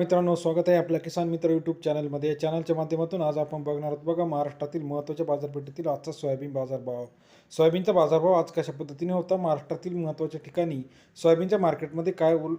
मित्रांनो स्वागत आहे आपल्या किसान मित्र यूट्यूब चॅनलमध्ये या चॅनलच्या माध्यमातून आज आपण बघणार आहोत बघा महाराष्ट्रातील महत्त्वाच्या बाजारपेठेतील आजचा सोयाबीन बाजारभाव. सोयाबीनचा बाजारभाव आज कशा पद्धतीने होता? महाराष्ट्रातील महत्त्वाच्या ठिकाणी सोयाबीनच्या मार्केटमध्ये काय उल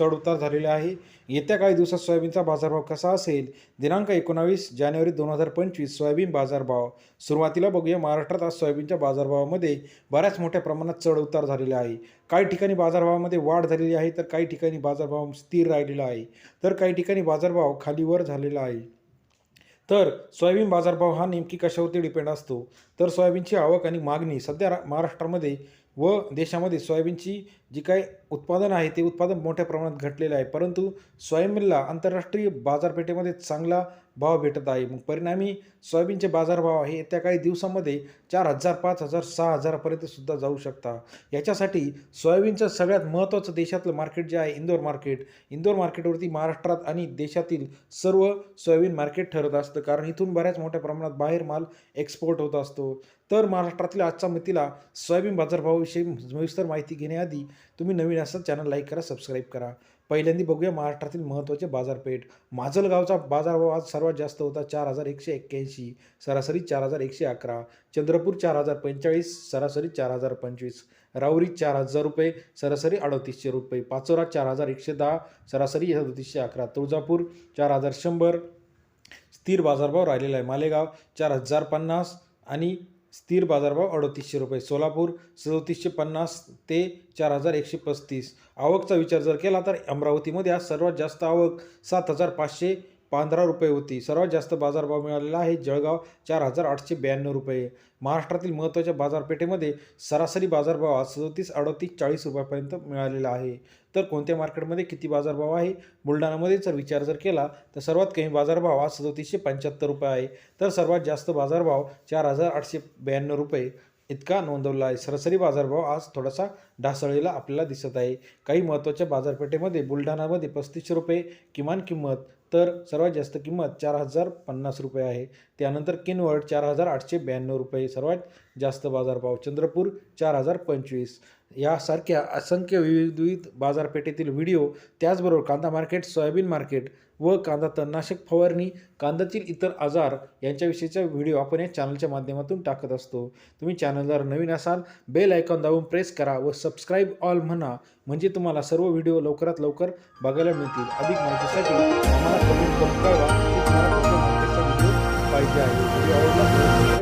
चढउतार झालेले आहे. येत्या काही दिवसात सोयाबीनचा बाजारभाव कसा असेल? दिनांक एकोणावीस जानेवारी दोन हजार पंचवीस सोयाबीन बाजारभाव. सुरुवातीला बघूया महाराष्ट्रात आज सोयाबीनच्या बाजारभावामध्ये बऱ्याच मोठ्या प्रमाणात चढउतार झालेले झालेला आहे. काही ठिकाणी बाजारभावामध्ये वाढ झालेली आहे तर काही ठिकाणी बाजारभाव स्थिर राहिलेला आहे. तर काही ठिकाणी बाजारभाव खालीवर झालेला आहे. तर सोयाबीन बाजारभाव हा नेमकी कशावरती डिपेंड असतो? तर सोयाबीनची आवक आणि मागणी सध्या रा महाराष्ट्रामध्ये व देशामध्ये सोयाबीनची जी काही उत्पादन आहे ते उत्पादन मोठ्या प्रमाणात घटलेलं आहे. परंतु सोयाबीनला आंतरराष्ट्रीय बाजारपेठेमध्ये चांगला भाव भेटत आहे. मग परिणामी सोयाबीनचे बाजारभाव हे येत्या काही दिवसामध्ये चार हजार पाच हजार सहा हजारापर्यंत सुद्धा जाऊ शकता. याच्यासाठी सोयाबीनचं सगळ्यात महत्त्वाचं देशातलं मार्केट जे आहे इंदोर मार्केट. इंदोर मार्केटवरती महाराष्ट्रात आणि देशातील सर्व सोयाबीन मार्केट ठरत असतं. कारण इथून बऱ्याच मोठ्या प्रमाणात बाहेर माल एक्सपोर्ट होत असतो. तर महाराष्ट्रातील आजच्या मतीला सोयाबीन बाजारभावाविषयी सविस्तर माहिती घेण्याआधी तुम्ही नवीन असाल चॅनल लाईक करा सबस्क्राईब करा. पहिल्यांदा बघूया महाराष्ट्रातील महत्त्वाचे बाजारपेठ. माजलगावचा बाजारभाव आज सर्वात जास्त होता चार हजार एकशे एक्क्याऐंशी सरासरी चार हजार एकशे अकरा चंद्रपूर चार हजार पंचेचाळीस सरासरी चार हजार पंचवीस राऊरी चार हजार रुपये सरासरी अडतीसशे रुपये पाचोरा चार हजार एकशे दहा सरासरी सदतीसशे अकरा तुळजापूर चार हजार शंभर. स्थिर बाजारभाव राहिलेला आहे मालेगाव चार हजार पन्नास आणि स्थिर बाजारभाव अडतीसशे रुपये. सोलापूर सदोतीसशे पन्नास ते चार हजार एकशे पस्तीस. आवकचा विचार जर केला तर अमरावतीमध्ये आज सर्वात जास्त आवक सात हजार पाचशे पंधरा रुपये होती. सर्वात जास्त बाजारभाव मिळालेला आहे जळगाव चार हजार आठशे ब्याण्णव रुपये. महाराष्ट्रातील महत्त्वाच्या बाजारपेठेमध्ये सरासरी बाजारभाव आज सदोतीस अडतीस चाळीस रुपयापर्यंत मिळालेला आहे. तर कोणत्या मार्केटमध्ये किती बाजारभाव आहे? बुलढाणामध्ये जर विचार जर केला तर सर्वात कमी बाजारभाव आज सदोतीसशे पंच्याहत्तर रुपये आहे. तर सर्वात जास्त बाजारभाव चार हजार आठशे ब्याण्णव रुपये इतका नोंदवला आहे. सरासरी बाजारभाव आज थोडासा ढासळलेला आपल्याला दिसत आहे. काही महत्त्वाच्या बाजारपेठेमध्ये बुलढाणामध्ये पस्तीसशे रुपये किमान किंमत तर सर्वात जास्त किंमत चार हजार पन्नास रुपये आहे. त्यानंतर किनवट चार हजार आठशे ब्याण्णव रुपये सर्वात जास्त बाजारभाव चंद्रपूर चार हजार पंचवीस. यासारख्या असंख्य विविध विविध बाजारपेठेतील व्हिडिओ त्याचबरोबर कांदा मार्केट सोयाबीन मार्केट व कांदा तणनाशक फवारणी कांद्यातील इतर आजार यांच्याविषयीचा व्हिडिओ आपण या चॅनलच्या माध्यमातून टाकत असतो. तुम्ही चॅनलवर नवीन असाल बेल आयकॉन दाबून प्रेस करा व सबस्क्राईब ऑल म्हणा. म्हणजे तुम्हाला सर्व व्हिडिओ लवकरात लवकर बघायला मिळतील. अधिक माहितीसाठी आम्हाला कळवा की मार्केटचा व्हिडिओ पाहिजे आहे. आवडला